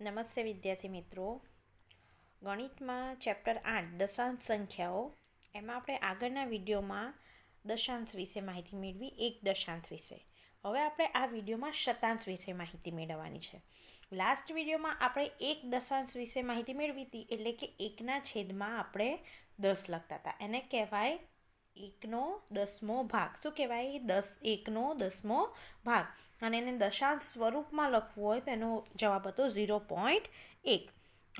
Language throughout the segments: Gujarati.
નમસ્તે વિદ્યાર્થી મિત્રો. ગણિતમાં ચેપ્ટર આઠ, દશાંશ સંખ્યાઓ. એમાં આપણે આગળના વિડીયોમાં દશાંશ વિશે માહિતી મેળવી, એક દશાંશ વિશે. હવે આપણે આ વિડીયોમાં શતાંશ વિશે માહિતી મેળવવાની છે. લાસ્ટ વિડીયોમાં આપણે એક દશાંશ વિશે માહિતી મેળવી હતી, એટલે કે એકના છેદમાં આપણે દસ લખતા હતા. એને કહેવાય એકનો દસમો ભાગ. શું કહેવાય? દસ એકનો દસમો ભાગ. અને એને દશાંશ સ્વરૂપમાં લખવું હોય તો એનો જવાબ હતો ઝીરો પોઈન્ટ એક.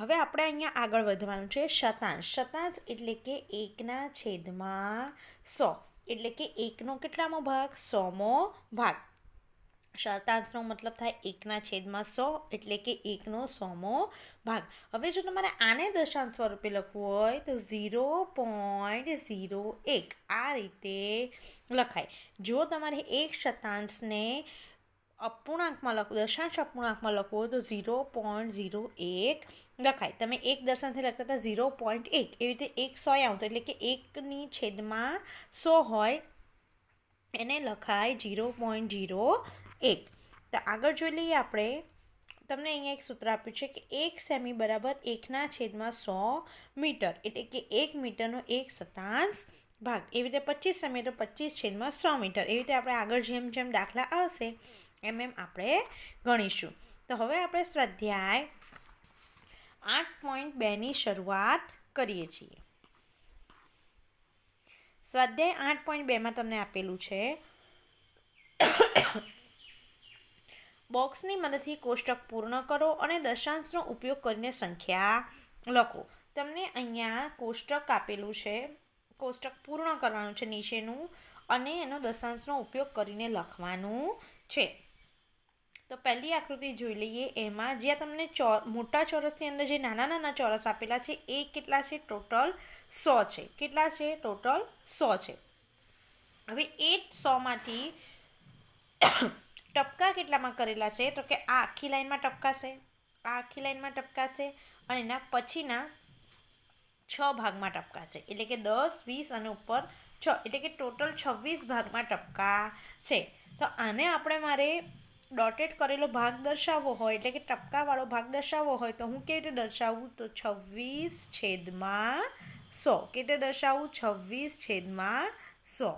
હવે આપણે અહીંયા આગળ વધવાનું છે શતાંશ. શતાંશ એટલે કે એકના છેદમાં સો. એટલે કે એકનો કેટલામો ભાગ? સોમો ભાગ. શતાંશનો મતલબ થાય એકના છેદમાં સો એટલે કે એકનો સોમો ભાગ. હવે જો તમારે આને દશાંશ સ્વરૂપે લખવું હોય તો ઝીરો પોઈન્ટ ઝીરો એક આ રીતે લખાય. જો તમારે એક શતાંશને અપૂર્ણાંકમાં લખવું, દશાંશ અપૂર્ણાંકમાં લખવું તો ઝીરો પોઈન્ટ ઝીરો એક લખાય. તમે એક દશાંશથી લખતા હતા ઝીરો પોઈન્ટ એક. એવી રીતે એક સો આવશે એટલે કે એકની છેદમાં સો હોય. એને લખાય ઝીરો પોઈન્ટ ઝીરો એક. તો આગળ જોઈ લઈએ આપણે. તમને અહીંયા એક સૂત્ર આપ્યું છે કે એક સેમી બરાબર એકના છેદમાં સો મીટર. એટલે કે એક મીટરનો એક શતાંશ ભાગ. એવી રીતે પચીસ સેમી તો પચીસ છેદમાં સો મીટર. એવી રીતે આપણે આગળ જેમ જેમ દાખલા આવશે, એમ એમ આપણે ગણીશું. તો હવે આપણે સ્વાધ્યાય આઠ પોઈન્ટ બેની શરૂઆત કરીએ છીએ. સ્વાધ્યાય આઠ પોઈન્ટ બેમાં તમને આપેલું છે બોક્સની મદદથી કોષ્ટક પૂર્ણ કરો અને દશાંશનો ઉપયોગ કરીને સંખ્યા લખો. તમને અહીંયા કોષ્ટક આપેલું છે, કોષ્ટક પૂર્ણ કરવાનું છે નીચેનું, અને એનો દશાંશનો ઉપયોગ કરીને લખવાનું છે. તો પહેલી આકૃતિ જોઈ લઈએ, એમાં જ્યાં તમને ચો, મોટા ચોરસની અંદર જે નાના નાના ચોરસ આપેલા છે, એ કેટલા છે? ટોટલ સો છે. કેટલા છે? ટોટલ સો છે. હવે એ સોમાંથી ટપકા કેટલામાં કરેલા છે? તો કે આ આખી લાઈનમાં ટપકા છે આ આખી લાઈનમાં ટપકા છે અને એના પછીના છ ભાગમાં ટપકા છે એટલે કે દસ, વીસ અને ઉપર છ. એટલે કે ટોટલ છવ્વીસ ભાગમાં ટપકા છે તો આને આપણે મારે ડોટેડ કરેલો ભાગ દર્શાવવો હોય, એટલે કે ટપકાવાળો ભાગ દર્શાવવો હોય, તો હું કેવી રીતે દર્શાવું? તો છવ્વીસ છેદમાં સો. કેવી રીતે દર્શાવું? છવ્વીસ છેદમાં સો.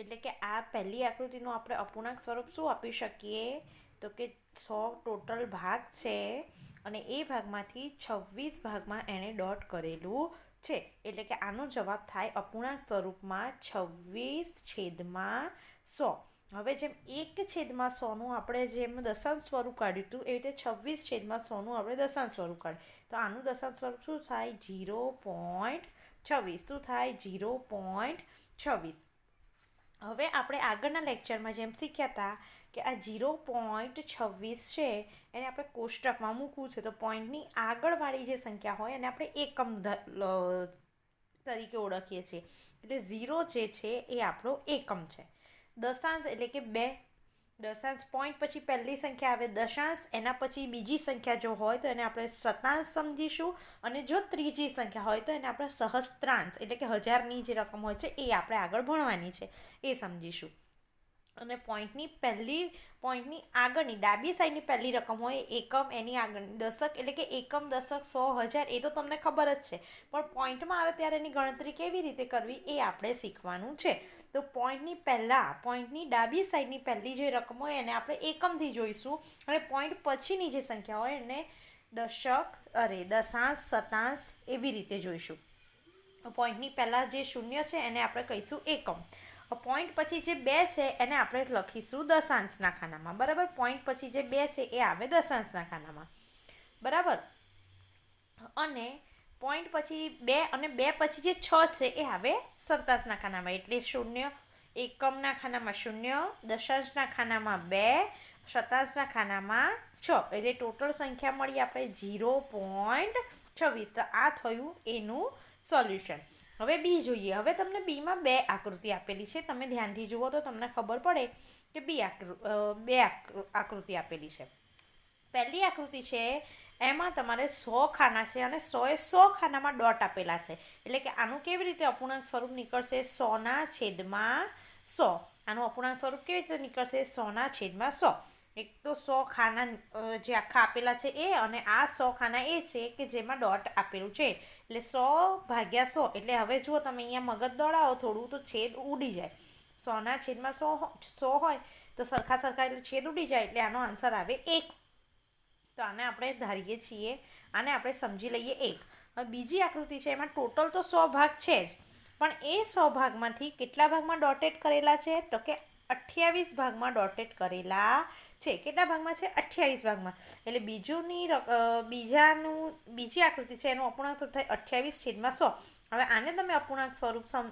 એટલે કે આ પહેલી આકૃતિનું આપણે અપૂર્ણાંક સ્વરૂપ શું આપી શકીએ? તો કે સો ટોટલ ભાગ છે અને એ ભાગમાંથી છવ્વીસ ભાગમાં એણે ડોટ કરેલું છે. એટલે કે આનો જવાબ થાય અપૂર્ણાંક સ્વરૂપમાં છવ્વીસ છેદમાં સો. હવે જેમ એક છેદમાં સોનું આપણે જેમ દશાંશ સ્વરૂપ કાઢ્યું હતું, એવી રીતે છવ્વીસ છેદમાં સોનું આપણે દશાંશ સ્વરૂપ કાઢ્યું. તો આનું દશાંશ સ્વરૂપ શું થાય? જીરો પોઈન્ટ છવ્વીસ. શું થાય? જીરો પોઈન્ટ છવ્વીસ. હવે આપણે આગળના લેક્ચરમાં જેમ શીખ્યા હતા કે આ ઝીરો પોઈન્ટ છવ્વીસ છે, એને આપણે કોષ્ટકમાં મૂકવું છે, તો પોઈન્ટની આગળવાળી જે સંખ્યા હોય એને આપણે એકમ તરીકે ઓળખીએ છીએ. એટલે ઝીરો જે છે એ આપણો એકમ છે. દશાંશ એટલે કે બે દશાંશ પોઈન્ટ પછી પહેલી સંખ્યા આવે દશાંશ, એના પછી બીજી સંખ્યા જો હોય તો એને આપણે શતાંશ સમજીશું અને જો ત્રીજી સંખ્યા હોય તો એને આપણે સહસ્ત્રાંશ, એટલે કે હજારની જે રકમ હોય છે, એ આપણે આગળ ભણવાની છે, એ સમજીશું. અને પોઈન્ટની પહેલી પોઈન્ટની આગળની, ડાબી સાઈડની પહેલી રકમ હોય એકમ, એની આગળની દશક, એટલે કે એકમ દશક સો હજાર, એ તો તમને ખબર જ છે. પણ પોઈન્ટમાં આવે ત્યારે એની ગણતરી કેવી રીતે કરવી, એ આપણે શીખવાનું છે. તો પોઈન્ટની પહેલાં, પોઈન્ટની ડાબી સાઈડની પહેલી જે રકમ હોય એને આપણે એકમથી જોઈશું. અને પોઈન્ટ પછીની જે સંખ્યા હોય એને દશક, અરે દશાંશ, શતાંશ એવી રીતે જોઈશું. પોઈન્ટની પહેલાં જે શૂન્ય છે એને આપણે કહીશું એકમ. પોઈન્ટ પછી જે બે છે એને આપણે લખીશું દશાંશના ખાનામાં. બરાબર? પોઈન્ટ પછી જે બે છે એ આવે દશાંશના ખાનામાં. બરાબર? અને પોઈન્ટ પછી બે અને બે પછી જે છ છે, એ આવે સત્તાસના ખાનામાં એટલે શૂન્ય, એકમના ખાનામાં શૂન્ય દશાંશના ખાનામાં બે શતાંશના ખાનામાં છ. એટલે ટોટલ સંખ્યા મળી આપણે જીરો પોઈન્ટ છવ્વીસ. તો આ થયું એનું સોલ્યુશન હવે બી જોઈએ. હવે તમને બીમાં બે આકૃતિ આપેલી છે. તમે ધ્યાનથી જુઓ તો તમને ખબર પડે કે બી આકૃ બે આકૃતિ આપેલી છે. પહેલી આકૃતિ છે એમાં તમારે સો ખાના છે અને સોએ સો ખાનામાં ડોટ આપેલા છે. એટલે કે આનું કેવી રીતે અપૂર્ણાંક સ્વરૂપ નીકળશે? સોના છેદમાં સો. આનું અપૂર્ણાંક સ્વરૂપ કેવી રીતે નીકળશે? સોના છેદમાં સો. એક તો સો ખાના જે આખા આપેલા છે એ અને આ સો ખાના એ છે કે જેમાં ડોટ આપેલું છે. એટલે સો ભાગ્યા સો. એટલે હવે જુઓ તમે અહીંયા મગજ દોડાવો, થોડું તો છેદ ઉડી જાય. સોના છેદમાં સો સો હોય તો સરખા સરખા એટલે છેદ ઉડી જાય. એટલે આનો આન્સર આવે એક. તો આને આપણે ધારીએ છીએ, આને આપણે સમજી લઈએ એક. હવે બીજી આકૃતિ છે, એમાં ટોટલ તો સો ભાગ છે જ, પણ એ સો ભાગમાંથી કેટલા ભાગમાં ડોટેડ કરેલા છે? તો કે અઠ્યાવીસ ભાગમાં ડોટેડ કરેલા છે. કેટલા ભાગમાં છે? અઠ્યાવીસ ભાગમાં. એટલે બીજુંની બીજાનું, બીજી આકૃતિ છે, એનું અપૂર્ણાંક સ્વરૂપ થાય? અઠ્યાવીસ છેદમાં સો. હવે આને તમે અપૂર્ણાંક સ્વરૂપ સમ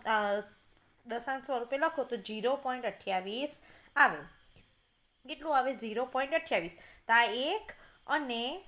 દશાંશ સ્વરૂપે લખો તો ઝીરો પોઈન્ટ અઠ્યાવીસ આવે. કેટલું આવે? ઝીરો પોઈન્ટ અઠ્યાવીસ. તો આ એક અને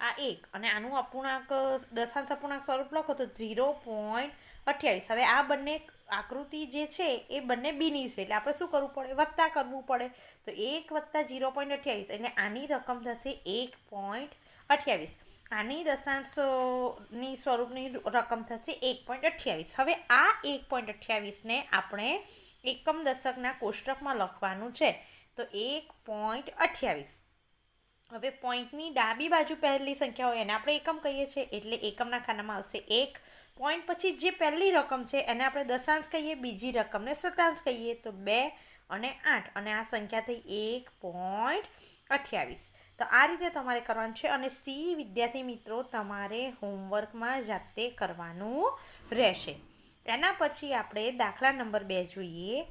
આ એક, અને આનું અપૂર્ણાંક, દશાંશ અપૂર્ણાંક સ્વરૂપ લખો તો ઝીરો પોઈન્ટ અઠ્યાવીસ. હવે આ બંને આકૃતિ જે છે, એ બંને બીની છે, એટલે આપણે શું કરવું પડે? વત્તા કરવું પડે. તો એક વત્તા ઝીરો પોઈન્ટ અઠ્યાવીસ, એટલે આની રકમ થશે એક પોઈન્ટ અઠ્યાવીસ. આની દશાંશની સ્વરૂપની રકમ થશે એક પોઈન્ટ અઠ્યાવીસ. હવે આ એક પોઈન્ટ અઠ્યાવીસને આપણે એકમ દશકના કોષ્ટકમાં લખવાનું છે. તો એક પોઈન્ટ અઠ્યાવીસ. હવે પોઈન્ટની ડાબી બાજુ પહેલી સંખ્યા હોય એને આપણે એકમ કહીએ છીએ, એટલે એકમના ખાનામાં આવશે એક. પોઈન્ટ પછી જે પહેલી રકમ છે એને આપણે દશાંશ કહીએ, બીજી રકમને સતાંશ કહીએ, તો બે અને આઠ. અને આ સંખ્યા થઈ એક પોઈન્ટ અઠ્યાવીસ. તો આ રીતે તમારે કરવાનું છે અને સી વિદ્યાર્થી મિત્રો તમારે હોમવર્કમાં જાતે કરવાનું રહેશે. એના પછી આપણે દાખલા નંબર બે જોઈએ.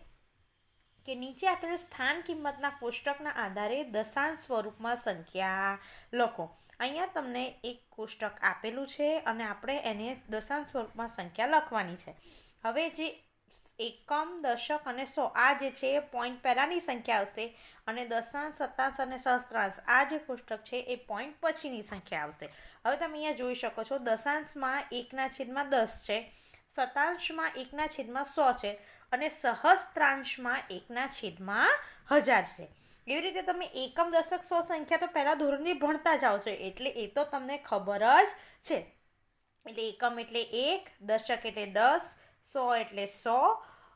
કે નીચે આપેલ સ્થાન કિંમતના કોષ્ટકના આધારે દશાંશ સ્વરૂપમાં સંખ્યા લખો. અહીંયા તમને એક કોષ્ટક આપેલું છે અને આપણે એને દશાંશ સ્વરૂપમાં સંખ્યા લખવાની છે. હવે જે એકમ, દશક અને સો, આ જે છે પોઈન્ટ પહેલાંની સંખ્યા આવશે અને દશાંશ, સત્તાંશ અને સહસ્ત્રાંશ, આ જે કોષ્ટક છે એ પોઈન્ટ પછીની સંખ્યા આવશે. હવે તમે અહીંયા જોઈ શકો છો, દશાંશમાં એકના છેદમાં દસ છે શતાંશમાં એકના છેદમાં સો છે અને સહસ્ત્રાંશમાં એકના છેદમાં હજાર છે. એવી રીતે તમે એકમ દશક સો સંખ્યા તો પહેલાં ધોરણની ભણતા જાઓ છો, એટલે એ તો તમને ખબર જ છે. એટલે એકમ એટલે એક, દશક એટલે દસ, સો એટલે સો,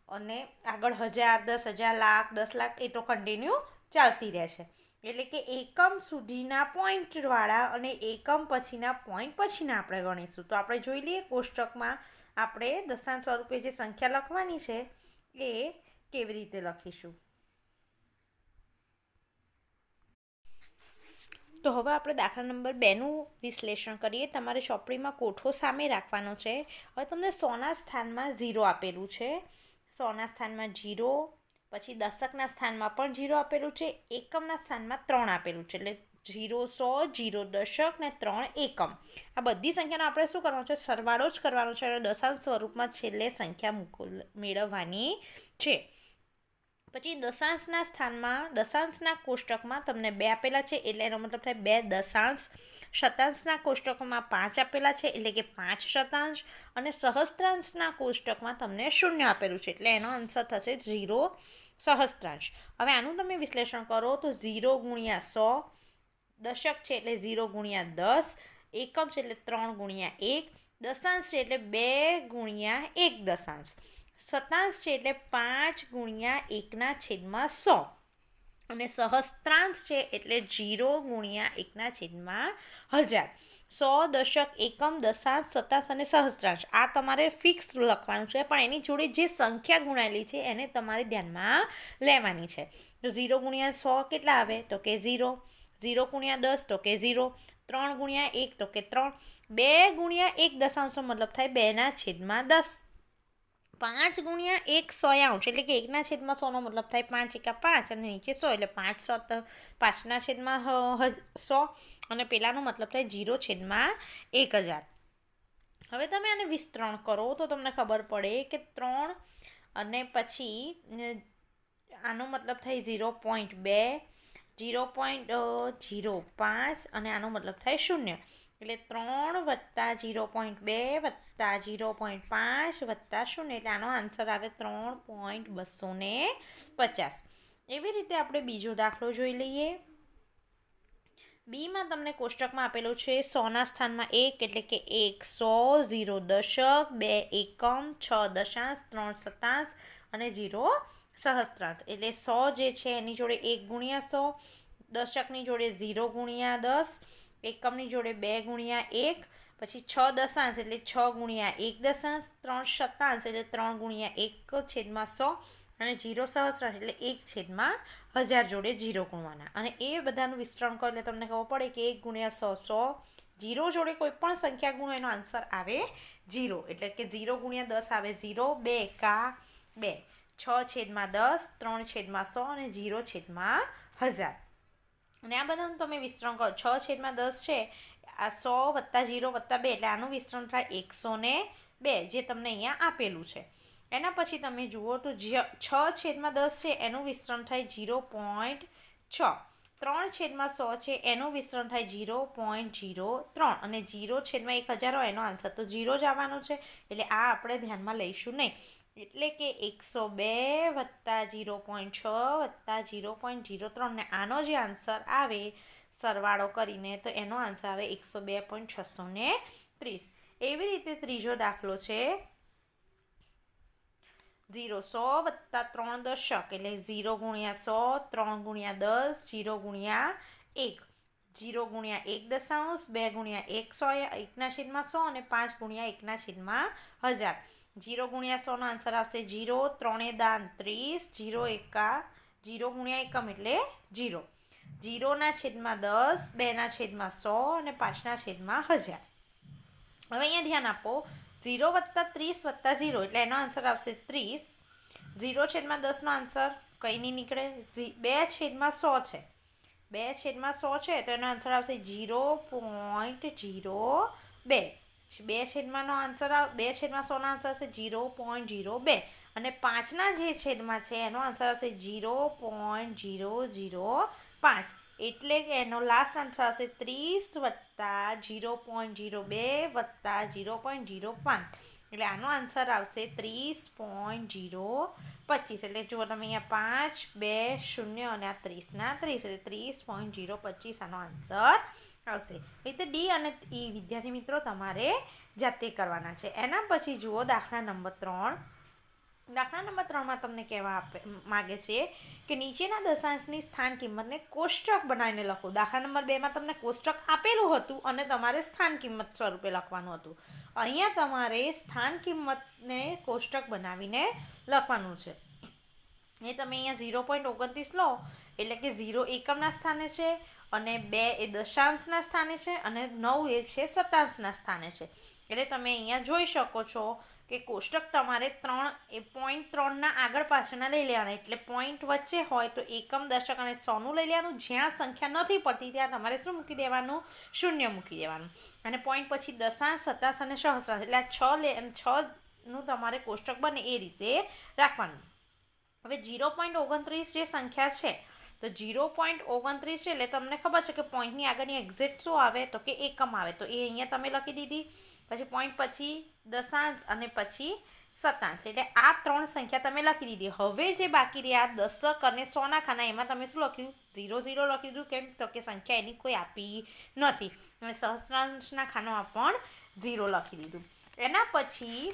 અને આગળ હજાર, દસ હજાર લાખ, દસ લાખ, એ તો કન્ટિન્યુ ચાલતી રહેશે. એટલે કે એકમ સુધીના પોઈન્ટવાળા અને એકમ પછીના પોઈન્ટ પછીના આપણે ગણીશું. તો આપણે જોઈ લઈએ કોષ્ટકમાં આપણે દશાંશ સ્વરૂપે જે સંખ્યા લખવાની છે એ કેવી રીતે લખીશું? તો હવે આપણે દાખલા નંબર બેનું વિશ્લેષણ કરીએ. તમારે ચોપડીમાં કોઠો સામે રાખવાનો છે. હવે તમને સોના સ્થાનમાં ઝીરો આપેલું છે. સોના સ્થાનમાં જીરો પછી દશકના સ્થાનમાં પણ જીરો આપેલું છે. એકમના સ્થાનમાં ત્રણ આપેલું છે. એટલે જીરો સો, જીરો દશક ને ત્રણ એકમ. આ બધી સંખ્યાનો આપણે શું કરવાનો છે? સરવાળો જ કરવાનો છે અને દશાંશ સ્વરૂપમાં છેલ્લે સંખ્યા મૂકો, મેળવવાની છે. પછી દશાંશના સ્થાનમાં, દશાંશના કોષ્ટકમાં તમને બે આપેલા છે, એટલે એનો મતલબ થાય બે દશાંશ. શતાંશના કોષ્ટકોમાં પાંચ આપેલા છે, એટલે કે પાંચ શતાંશ. અને સહસ્ત્રાંશના કોષ્ટકમાં તમને શૂન્ય આપેલું છે, એટલે એનો આન્સર થશે ઝીરો સહસ્ત્રાંશ. હવે આનું તમે વિશ્લેષણ કરો તો ઝીરો ગુણ્યા સો દશક છે એટલે ઝીરો ગુણ્યા દસ, એકમ છે એટલે ત્રણ ગુણ્યા એક, દશાંશ છે એટલે બે ગુણ્યા એક દશાંશ. શતાંશ છે એટલે પાંચ ગુણ્યા એકના છેદમાં સો. અને સહસ્ત્રાંશ છે એટલે જીરો ગુણ્યા એકના છેદમાં હજાર. સો દશક, એકમ, દશાંશ, સતાંશ અને સહસ્ત્રાંશ. આ તમારે ફિક્સ લખવાનું છે, પણ એની જોડે જે સંખ્યા ગુણાયેલી છે એને તમારે ધ્યાનમાં લેવાની છે. તો ઝીરો ગુણ્યા સો કેટલા આવે? તો કે ઝીરો. ઝીરો ગુણ્યા દસ તો કે ઝીરો, ત્રણ ગુણ્યા એક તો કે ત્રણ, બે ગુણ્યા એક દશાંશનો મતલબ થાય બેના છેદમાં દસ. પાંચ ગુણ્યા એક સોયાંશ એટલે કે એકના છેદમાં સોનો મતલબ થાય પાંચ એકા પાંચ અને નીચે સો એટલે પાંચ સો પાંચના છેદમાં સો અને પેલાનો મતલબ થાય જીરો છેદમાં એક હજાર. હવે તમે આને વિસ્તરણ કરો તો તમને ખબર પડે કે ત્રણ અને પછી આનો મતલબ થાય ઝીરો પોઈન્ટ બે જીરો પોઈન્ટ જીરો પાંચ અને આનો મતલબ થાય શૂન્ય. એટલે ત્રણ વત્તા જીરો પોઈન્ટ બે વત્તા જીરો પોઈન્ટ પાંચ વત્તા શૂન્ય. એટલે આનો આન્સર આવે ત્રણ પોઈન્ટ બસો ને પચાસ. એવી રીતે આપણે બીજો દાખલો જોઈ લઈએ. બીમાં તમને કોષ્ટકમાં આપેલું છે સોના સ્થાનમાં એક એટલે કે એક સો ઝીરો દશક, બે એકમ, છ દશાંશ, ત્રણ સતાંશ અને જીરો સહસ્ત્રાંશ એટલે સો જે છે એની જોડે એક ગુણ્યા સો, દશકની જોડે ઝીરો ગુણ્યા દસ, એકમની જોડે બે ગુણ્યા એક, પછી છ દશાંશ એટલે છ ગુણ્યા એક દશાંશ, ત્રણ શતાંશ એટલે ત્રણ ગુણ્યા એક છેદમાં સો, અને જીરો સહસ્રાંશ એટલે એક છેદમાં હજાર જોડે જીરો ગુણવાના. અને એ બધાનું વિસ્તરણ કરો એટલે તમને ખબર પડે કે એક ગુણ્યા સો સો જીરો જોડે કોઈ પણ સંખ્યા ગુણો એનો આન્સર આવે જીરો એટલે કે ઝીરો ગુણ્યા દસ આવે ઝીરો, બે એકા બે. છ છેદમાં દસ, ત્રણ છેદમાં સો અને જીરો છેદમાં હજાર. અને આ બધાનું તમે વિસ્તરણ કરો. છ છેદમાં દસ છે, આ સો વત્તા જીરો વત્તા બે, એટલે આનું વિસ્તરણ થાય એકસો ને બે, જે તમને અહીંયા આપેલું છે. એના પછી તમે જુઓ તો છ છેદમાં દસ છે, એનું વિસ્તરણ થાય ઝીરો પોઈન્ટ છ. ત્રણ છેદમાં સો છે, એનું વિસ્તરણ થાય જીરો પોઈન્ટ જીરો ત્રણ. અને જીરો છેદમાં એક હજાર હોય એનો આન્સર. તો જીરો જ આવવાનો છે, એટલે આ આપણે ધ્યાનમાં લઈશું નહીં. એટલે કે એકસો બે વત્તા જીરો પોઈન્ટ છ વત્તા જીરો પોઈન્ટ જીરો ત્રણ. ને આનો જે આન્સર આવે, સરવાળો કરીને, તો એનો આન્સર આવે એકસો બે પોઈન્ટ છસો ને ત્રીસ. એવી રીતે ત્રીજો દાખલો છે ઝીરો સો વત્તા ત્રણ દશક, એટલે ઝીરો ગુણ્યા સો, ત્રણ ગુણ્યા દસ, ઝીરો ગુણ્યા એક. જીરો ગુણ્યા એક દશાંશ, બે ગુણ્યા એક સો એકના છેદમાં સો અને પાંચ ગુણ્યા એકના છેદમાં હજાર. જીરો ગુણ્યા સોનો આન્સર આવશે જીરો ત્રણે દાન ત્રીસ જીરો એકા જીરો ગુણ્યા એકમ એટલે જીરો જીરોના છેદમાં દસ, બેના છેદમાં સો અને પાંચના છેદમાં હજાર. હવે અહીંયા ધ્યાન આપો ઝીરો વત્તા ત્રીસ વત્તા ઝીરો એટલે એનો આન્સર આવશે ત્રીસ. ઝીરો છેદમાં દસનો આન્સર કંઈ નહીં નીકળે. બે છેદમાં સો છે. બે છેદમાં સો છે તો એનો આન્સર આવશે ઝીરો પોઈન્ટ ઝીરો બે. બે છેદમાંનો આન્સર બે છેદમાં સોનો આન્સર આવશે ઝીરો પોઈન્ટ ઝીરો બે. અને પાંચના જે છેદમાં છે એનો આન્સર આવશે ઝીરો પોઈન્ટ ઝીરો ઝીરો પાંચ. એટલે કે એનો લાસ્ટ આન્સર આવશે ત્રીસ વત્તા જીરો પોઈન્ટ જીરો બે વત્તા જીરો પોઈન્ટ જીરો પાંચ. એટલે આનો આન્સર આવશે ત્રીસ પોઈન્ટ જીરો પચીસ. એટલે જુઓ તમે અહીંયા પાંચ, બે, શૂન્ય અને આ ત્રીસના ત્રીસ, એટલે ત્રીસ પોઈન્ટ જીરો પચીસ આનો આન્સર આવશે. એટલે ડી અને ઈ વિદ્યાર્થી મિત્રો તમારે જાતે કરવાના છે. એના પછી જુઓ દાખલા નંબર ત્રણ. દાખલા નંબર ત્રણમાં તમને કહેવા આપે માગે છે કે નીચેના દશાંશની સ્થાન કિંમતને કોષ્ટક બનાવીને લખો. દાખલા નંબર બેમાં તમને કોષ્ટક આપેલું હતું અને તમારે સ્થાન કિંમત સ્વરૂપે લખવાનું હતું. અહીંયા તમારે સ્થાન કિંમતને કોષ્ટક બનાવીને લખવાનું છે. એ તમે અહીંયા ઝીરો પોઈન્ટ ઓગણત્રીસ લો, એટલે કે ઝીરો એકમના સ્થાને છે અને બે એ દશાંશના સ્થાને છે અને નવ એ છે સતાંશના સ્થાને છે. એટલે તમે અહીંયા જોઈ શકો છો કે કોષ્ટક તમારે ત્રણ, એ પોઈન્ટ ત્રણના આગળ પાછળના લઈ લેવાના. એટલે પોઈન્ટ વચ્ચે હોય તો એકમ, દશક અને સોનું લઈ લેવાનું. જ્યાં સંખ્યા નથી પડતી, ત્યાં તમારે શું મૂકી દેવાનું? શૂન્ય મૂકી દેવાનું. અને પોઈન્ટ પછી દશાંશ સતાશ અને સહસ્રાંશ એટલે આ છ લે છનું તમારે કોષ્ટક બને એ રીતે રાખવાનું. હવે જીરો પોઈન્ટ ઓગણત્રીસ જે સંખ્યા છે, તો જીરો પોઈન્ટ ઓગણત્રીસ છે એટલે તમને ખબર છે કે પોઈન્ટની આગળની એક્ઝેક્ટ શું આવે? તો કે એકમ આવે. તો એ અહીંયા તમે લખી દીધી. પછી પોઈન્ટ પછી દશાંશ અને પછી સતાંશ એટલે આ ત્રણ સંખ્યા તમે લખી દીધી. હવે જે બાકી રહ્યા, દશક અને સોના ખાના એમાં તમે શું લખ્યું? ઝીરો ઝીરો લખી દીધું કેમ? તો કે સંખ્યા એની કોઈ આપી નથી. અને સહસ્ત્રાંશના ખાનામાં પણ ઝીરો લખી દીધું. એના પછી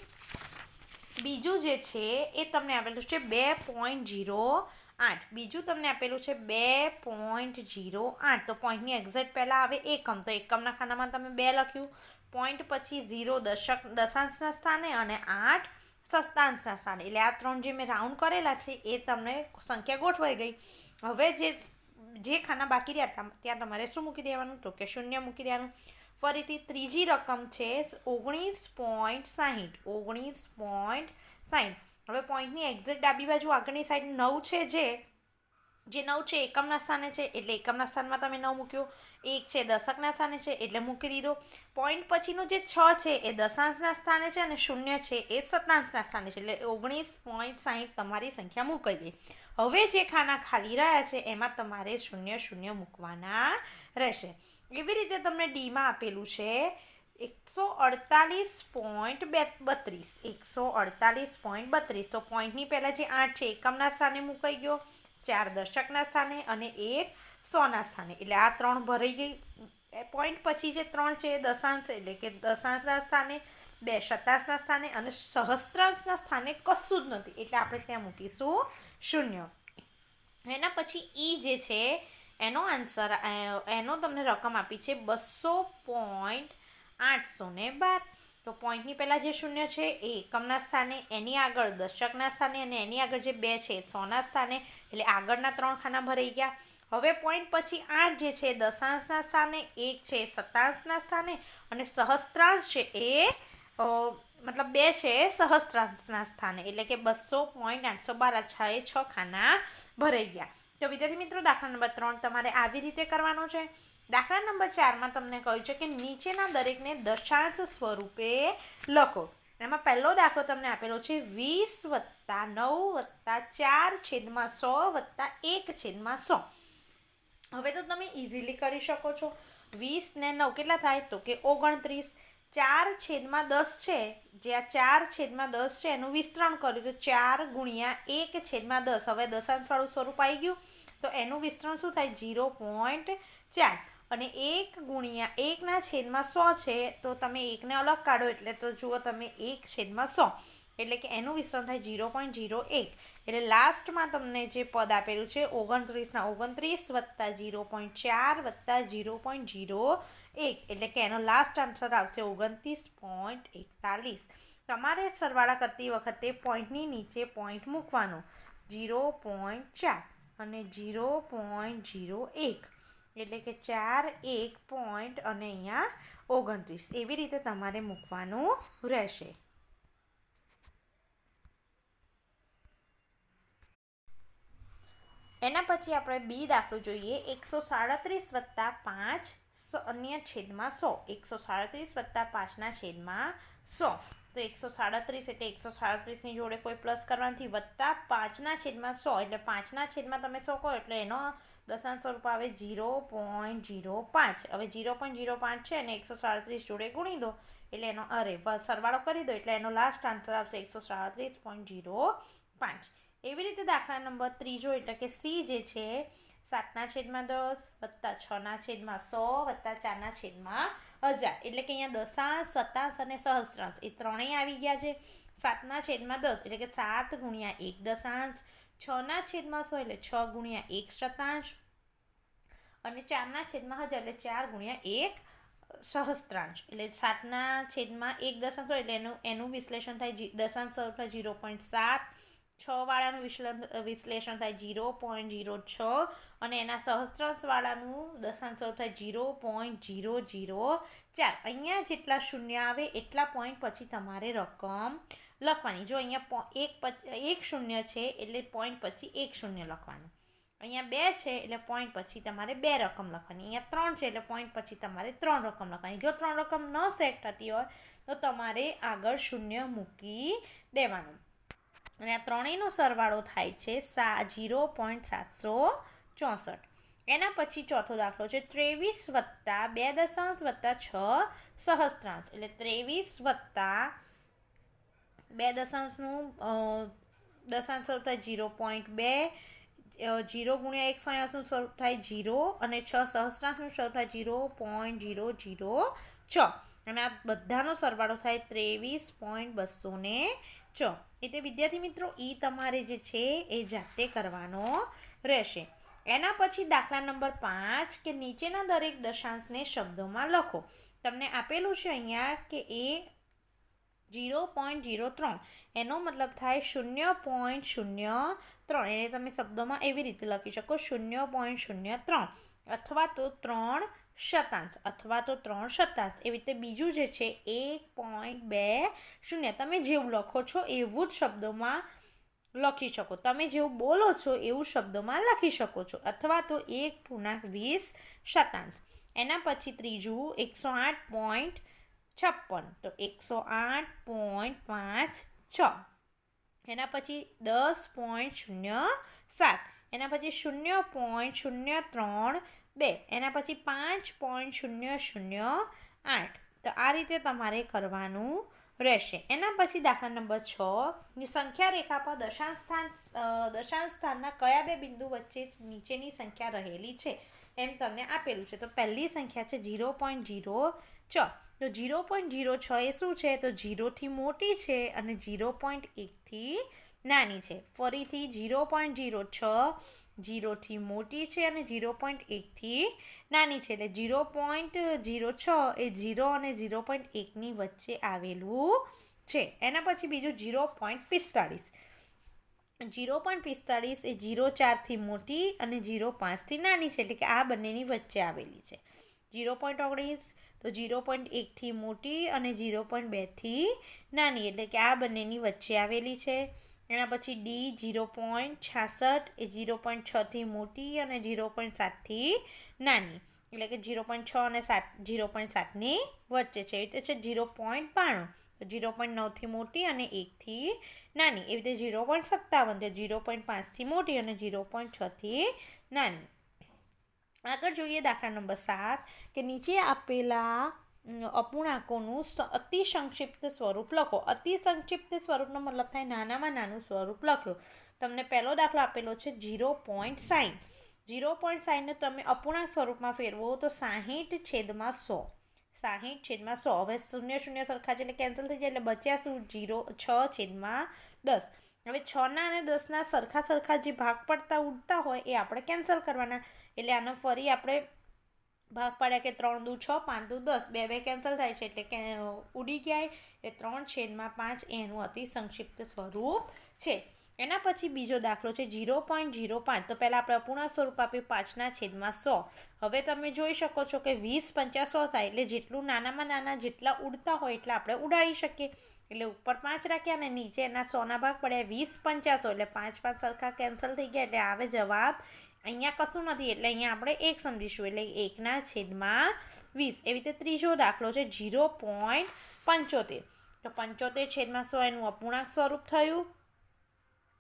બીજું જે છે, એ તમને આપેલું છે બે પોઈન્ટ જીરો આઠ. બીજું તમને આપેલું છે બે પોઈન્ટ જીરો આઠ. તો પોઈન્ટની એક્ઝેક્ટ પહેલાં આવે એકમ. તો એકમના ખાનામાં તમે બે લખ્યું. પોઈન્ટ પછી ઝીરો દશક, દશાંશના સ્થાને અને આઠ સસ્તાંશના સ્થાને. એટલે આ ત્રણ જે મેં રાઉન્ડ કરેલા છે એ તમને સંખ્યા ગોઠવાઈ ગઈ. હવે જે જે ખાના બાકી રહ્યા ત્યાં તમારે શું મૂકી દેવાનું? તો કે શૂન્ય મૂકી દેવાનું. ફરીથી ત્રીજી રકમ છે ઓગણીસ પોઈન્ટ સાહીઠ. ઓગણીસ પોઈન્ટ સાહીઠ. હવે પોઈન્ટની એક્ઝેક્ટ ડાબી બાજુ આગળની સાઈડ નવ છે જે જે નવ છે એકમના સ્થાને છે, એટલે એકમના સ્થાનમાં તમે નવ મૂક્યો. એક છે દશકના સ્થાને છે, એટલે મૂકી દીધો. પોઈન્ટ પછીનું જે છ છે એ દશાંશના સ્થાને છે અને શૂન્ય છે એ સતાંશના સ્થાને છે, એટલે ઓગણીસ પોઈન્ટ સાહીઠ તમારી સંખ્યા મૂકાઈ ગઈ હવે જે ખાના ખાલી રહ્યા છે, એમાં તમારે શૂન્ય શૂન્ય મૂકવાના રહેશે. એવી રીતે તમને ડીમાં આપેલું છે એકસો અડતાલીસ પોઈન્ટ બે બત્રીસ એકસો અડતાલીસ પોઈન્ટ બત્રીસ. તો પોઈન્ટની પહેલાં જે આઠ છે, એકમના સ્થાને મુકાઈ ગયો, ચાર દશકના સ્થાને અને એક સોના સ્થાને. એટલે આ ત્રણ ભરાઈ ગઈ. પોઈન્ટ પછી જે ત્રણ છે, એ દશાંશ એટલે કે દશાંશના સ્થાને બે શતાંશના સ્થાને અને સહસ્ત્રાંશના સ્થાને કશું જ નથી. એટલે આપણે ત્યાં મૂકીશું શૂન્ય. એના પછી ઈ જે છે, એનો આન્સર, એનો તમને રકમ આપી છે બસો પોઈન્ટ આઠસો ને બાર. તો પોઈન્ટની પહેલાં જે શૂન્ય છે એ એકમના સ્થાને, એની આગળ દશકના સ્થાને અને એની આગળ જે બે છે સોના સ્થાને, એટલે આગળના ત્રણ ખાના ભરાઈ ગયા. હવે પોઈન્ટ પછી આઠ જે છે દશાંશના સ્થાને, એક છે સતાંશના સ્થાને અને સહસ્ત્રાંશ છે એ મતલબ બે છે સહસ્ત્રાંશના સ્થાને. એટલે કે બસો પોઈન્ટ આઠસો બાર છ એ છ ખાના ભરાઈ ગયા. તો વિદ્યાર્થી મિત્રો, દાખલા નંબર ત્રણ તમારે આવી રીતે કરવાનો છે. દાખલા નંબર ચારમાં તમને કહ્યું છે કે નીચેના દરેકને દશાંશ સ્વરૂપે લખો. એમાં પહેલો દાખલો તમને આપેલો છે વીસ વત્તા નવ વત્તા ચાર છેદમાં સો વત્તા એક છેદમાં સો. હવે તો તમે ઇઝીલી કરી શકો છો. વીસ ને નવ કેટલા થાય? તો કે ઓગણત્રીસ. ચાર છેદમાં દસ છે. જે આ ચાર છેદમાં દસ છે, એનું વિસ્તરણ કર્યું. તો ચાર ગુણ્યા એક છેદમાં દસ. હવે દશાંશવાળું સ્વરૂપ આવી ગયું. તો એનું વિસ્તરણ શું થાય? જીરો પોઈન્ટ ચાર. અને એક ગુણ્યા એકના છેદમાં સો છે, તો તમે એકને અલગ કાઢો એટલે તો જુઓ તમે એક છેદમાં સો. એટલે કે એનું વિસ્તરણ થાય જીરો પોઈન્ટ જીરો એક. એટલે લાસ્ટમાં તમને જે પદ આપેલું છે, ઓગણત્રીસના ઓગણત્રીસ વત્તા જીરો પોઈન્ટ ચાર વત્તા જીરો પોઈન્ટ જીરો એક. એટલે કે એનો લાસ્ટ આન્સર આવશે ઓગણત્રીસ પોઈન્ટ એકતાલીસ. તમારે સરવાળા કરતી વખતે પોઈન્ટની નીચે પોઈન્ટ મૂકવાનો. જીરો પોઈન્ટ ચાર અને જીરો પોઈન્ટ જીરો એક. એટલે કે ચાર, એક પોઈન્ટ અને અહીંયા ઓગણત્રીસ. એવી રીતે તમારે મૂકવાનું રહેશે. એના પછી આપણે બી દાખલો જોઈએ. એકસો સાડત્રીસ વત્તા પાંચ અન્ય છેદમાં સો. એકસો સાડત્રીસ વત્તા પાંચના છેદમાં સો. તો એકસો સાડત્રીસ એટલે એકસો સાડત્રીસની જોડે કોઈ પ્લસ કરવાથી વત્તા પાંચના છેદમાં સો. એટલે પાંચના છેદમાં તમે સો કહો એટલે એનો દશાંશ સ્વરૂપ આવે જીરો પોઈન્ટ જીરો પાંચ. હવે જીરો પોઈન્ટ જીરો પાંચ છે અને એકસો સાડત્રીસ જોડે ગુણી દો એટલે એનો અરે સરવાળો કરી દો એટલે એનો લાસ્ટ આન્સર આવશે એકસો સાડત્રીસ પોઈન્ટ જીરો પાંચ. એવી રીતે દાખલા નંબર ત્રીજો એટલે કે સી જે છે, સાતના છેદમાં દસ, વત્તા છના છેદમાં સો, વત્તા ચારના છેદમાં હજાર. એટલે કે અહીંયા દશાંશ, સતાંશ અને સહસ્રાંશ, એ ત્રણેય આવી ગયા છે. સાતના છેદમાં દસ એટલે કે સાત ગુણ્યા એક દશાંશ છના છેદમાં સો એટલે છ ગુણ્યા એક શતાંશ અને ચારના છેદમાં હજાર એટલે ચાર ગુણ્યા એક સહસ્ત્રાંશ. એટલે સાતના છેદમાં એક દશાંશ હોય એટલે એનું એનું વિશ્લેષણ થાય દશાંશ થાય જીરો પોઈન્ટ સાત, છ વાળાનું વિશ્લેષણ વિશ્લેષણ થાય જીરો પોઈન્ટ જીરો છ અને એના સહસ્ત્રાંશવાળાનું દશાંશ થાય જીરો પોઈન્ટ જીરો જીરો ચાર. અહીંયા જેટલા શૂન્ય આવે એટલા પોઈન્ટ પછી તમારે રકમ લખવાની. જો અહીંયા એક પછી એક શૂન્ય છે એટલે પોઈન્ટ પછી એક શૂન્ય લખવાનું. અહીંયા બે છે એટલે પોઈન્ટ પછી તમારે બે રકમ લખવાની. અહીંયા ત્રણ છે એટલે પોઈન્ટ પછી તમારે ત્રણ રકમ લખવાની. જો ત્રણ રકમ ન સેટ થતી હોય, તો તમારે આગળ શૂન્ય મૂકી દેવાનું. અને આ ત્રણેયનો સરવાળો થાય છે સા, જીરો પોઈન્ટ સાતસો ચોસઠ. એના પછી ચોથો દાખલો છે ત્રેવીસ વત્તા બે દશાંશ વત્તા છ સહસ્ત્રાંશ. એટલે ત્રેવીસ વત્તા બે દશાંશનું દશાંશ સ્વરૂપ થાય જીરો પોઈન્ટ બે જીરો ગુણ્યા એક સયાસનું સ્વરૂપ થાય જીરો અને છ સહસ્ત્રાંશનું સ્વરૂપ થાય જીરો પોઈન્ટ જીરો જીરો છ. અને આ બધાનો સરવાળો થાય ત્રેવીસ પોઈન્ટ બસો ને છ. એટલે વિદ્યાર્થી મિત્રો એ તમારે જે છે એ જાતે કરવાનો રહેશે. એના પછી દાખલા નંબર પાંચ કે નીચેના દરેક દશાંશને શબ્દોમાં લખો. તમને આપેલું છે અહીંયા કે એ જીરો પોઈન્ટ જીરો ત્રણ એનો મતલબ થાય શૂન્ય પોઈન્ટ શૂન્ય ત્રણ. એને તમે શબ્દોમાં એવી રીતે લખી શકો શૂન્ય પોઈન્ટ શૂન્ય ત્રણ. અથવા તો ત્રણ શતાંશ. અથવા તો ત્રણ શતાંશ. એવી રીતે બીજું જે છે એક પોઈન્ટ બે શૂન્ય. તમે જેવું લખો છો એવું જ શબ્દોમાં લખી શકો. તમે જેવું બોલો છો એવું શબ્દોમાં લખી શકો છો. અથવા તો એક પૂર્ણાંક વીસ શતાંશ. એના પછી ત્રીજું એકસો આઠ પોઈન્ટ છપ્પન. તો એકસો આઠ પોઈન્ટ પાંચ છ. એના પછી દસ પોઈન્ટ શૂન્ય સાત. એના પછી શૂન્ય પોઈન્ટ શૂન્ય ત્રણ બે. એના પછી પાંચ પોઈન્ટ શૂન્ય શૂન્ય આઠ. તો આ રીતે તમારે કરવાનું રહેશે. એના પછી દાખલા નંબર છ. સંખ્યા રેખા પર દશાંશ સ્થાન દશાંશ સ્થાનના કયા બે બિંદુ વચ્ચે નીચેની સંખ્યા રહેલી છે? એમ તમને આપેલું છે. તો પહેલી સંખ્યા છે ઝીરો પોઈન્ટ ઝીરો છ. તો જીરો પોઈન્ટ જીરો છ એ શું છે? તો જીરોથી મોટી છે અને જીરો પોઈન્ટ એકથી નાની છે. ફરીથી ઝીરો પોઈન્ટ ઝીરો છ ઝીરોથી મોટી છે અને ઝીરો પોઈન્ટ એકથી નાની છે. એટલે ઝીરો પોઈન્ટ ઝીરો છ એ ઝીરો અને ઝીરો પોઈન્ટ એકની વચ્ચે આવેલું છે. એના પછી બીજું ઝીરો પોઈન્ટ પિસ્તાળીસ. ઝીરો પોઈન્ટ પિસ્તાળીસ એ ઝીરો ચારથી મોટી અને ઝીરો પાંચથી નાની છે. એટલે કે આ બંનેની વચ્ચે આવેલી છે. ઝીરો પોઈન્ટ ઓગણીસ તો ઝીરો પોઈન્ટ એકથી મોટી અને ઝીરો પોઈન્ટ બેથી નાની એટલે કે આ બંનેની વચ્ચે આવેલી છે એના પછી ડી ઝીરો પોઈન્ટ છાસઠ એ ઝીરો પોઈન્ટ છથી મોટી અને ઝીરો પોઈન્ટ સાતથી નાની એટલે કે ઝીરો પોઈન્ટ છ અને સાત ઝીરો પોઈન્ટ સાતની વચ્ચે છે એટલે છે ઝીરો પોઈન્ટ બાણું તો ઝીરો પોઈન્ટ નવથી મોટી અને એકથી નાની એવી રીતે ઝીરો પોઈન્ટ સત્તાવન તો ઝીરો પોઈન્ટ પાંચથી મોટી અને ઝીરો પોઈન્ટ છથી નાની આગળ જોઈએ દાખલા નંબર સાત, કે નીચે આપેલા અપૂર્ણાંકોનું અતિ સંક્ષિપ્ત સ્વરૂપ લખો. અતિ સંક્ષિપ્ત સ્વરૂપનો મતલબ થાય નાનામાં નાનું સ્વરૂપ લખ્યો. તમને પહેલો દાખલો આપેલો છે ઝીરો પોઈન્ટ સાઈન. ઝીરો પોઈન્ટ સાઈનને તમે અપૂર્ણાંક સ્વરૂપમાં ફેરવો તો સાહીઠ છેદમાં સો. સાહીઠ છેદમાં સો. હવે શૂન્ય શૂન્ય સરખા છે એટલે કેન્સલ થઈ જાય એટલે બચ્યા શું? જીરો છ છેદમાં દસ. હવે છના અને દસના સરખા સરખા જે ભાગ પડતા ઉડતા હોય એ આપણે કેન્સલ કરવાના. એટલે આનો ફરી આપણે ભાગ પાડ્યા કે ત્રણ દુ છ, પાંચ દુ દસ, બે બે કેન્સલ થાય છે એટલે કે ઉડી ગયા એ ત્રણ છેદમાં પાંચ એનું અતિ સંક્ષિપ્ત સ્વરૂપ છે. એના પછી બીજો દાખલો છે ઝીરો પોઈન્ટ ઝીરો પાંચ. તો પહેલાં આપણે અપૂર્ણાંક સ્વરૂપ આપ્યું પાંચના છેદમાં સો. હવે તમે જોઈ શકો છો કે વીસ પંચા સો થાય એટલે જેટલું નાનામાં નાના જેટલા ઉડતા હોય એટલા આપણે ઉડાડી શકીએ. એટલે ઉપર પાંચ રાખ્યા અને નીચે એના સોના ભાગ પડ્યા વીસ પંચાસો, એટલે પાંચ પાંચ સરખા કેન્સલ થઈ ગયા, એટલે આવે જવાબ અહીંયા કશું નથી, એટલે અહીંયા આપણે એક સમજીશું, એટલે એકના છેદમાં વીસ. એવી રીતે ત્રીજો દાખલો છે, ઝીરો પોઈન્ટ પંચોતેર. તો પંચોતેર છેદમાં સો એનું અપૂર્ણાંક સ્વરૂપ થયું.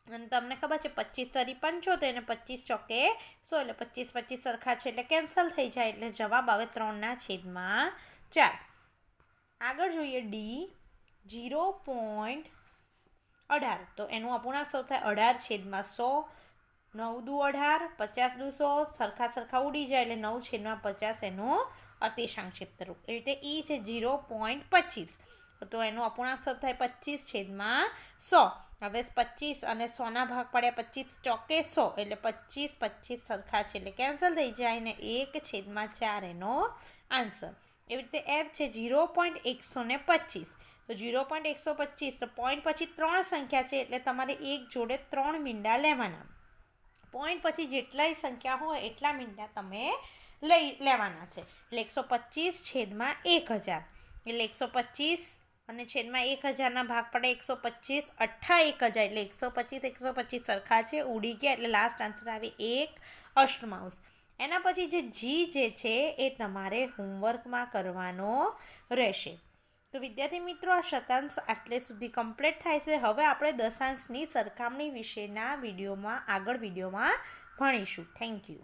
અને તમને ખબર છે, પચીસ તરી પંચોતેર અને પચીસ ચોકે સો, એટલે પચીસ પચીસ સરખા છે, એટલે કેન્સલ થઈ જાય, એટલે જવાબ આવે ત્રણના છેદમાં ચાર. આગળ જોઈએ ડી. ઝીરો પોઈન્ટ અઢાર. તો એનું અપૂર્ણાંક સ્વરૂપ થાય? અઢાર છેદમાં સો, નવ દુ અઢાર, પચાસ દુ સો, સરખા સરખા ઉડી જાય એટલે નવ છેદમાં પચાસ એનો અતિશાંક એ રીતે ઈ છે ઝીરો પોઈન્ટ પચીસ. તો એનું અપૂર્ણાંક સ્વરૂપ થાય? પચીસ છેદમાં સો. હવે પચીસ અને સોના ભાગ પડ્યા પચીસ ચોકે સો. એટલે પચીસ પચીસ સરખા છે એટલે કેન્સલ થઈ જાય ને એક છેદમાં ચાર એનો આન્સર. એવી રીતે એફ છે ઝીરો પોઈન્ટ એકસો ને પચીસ. તો ઝીરો પોઈન્ટ એકસો પચીસ, તો પોઈન્ટ પછી ત્રણ સંખ્યા છે એટલે તમારે એક જોડે ત્રણ મીંડા લેવાના. પોઈન્ટ પછી જેટલાય સંખ્યા હોય એટલા મીંડા તમે લઈ લેવાના છે. એટલે એકસો પચીસ છેદમાં એક હજાર. એટલે એકસો પચીસ અને છેદમાં એક હજારના ભાગ પડે એકસો પચીસ અઠ્ઠા એક હજાર. એટલે એકસો પચીસ એકસો પચીસ સરખા છે, ઉડી ગયા એટલે લાસ્ટ આન્સર આવે એક અષ્ટમાંશ એના પછી જે જી જે છે એ તમારે હોમવર્કમાં કરવાનો રહેશે. તો વિદ્યાર્થી મિત્રો, આ શતાંશ આટલે સુધી કમ્પ્લીટ થાય છે. હવે આપણે દશાંશની સરખામણી વિશેના વિડીયોમાં, આગળ વિડીયોમાં ભણીશું. Thank you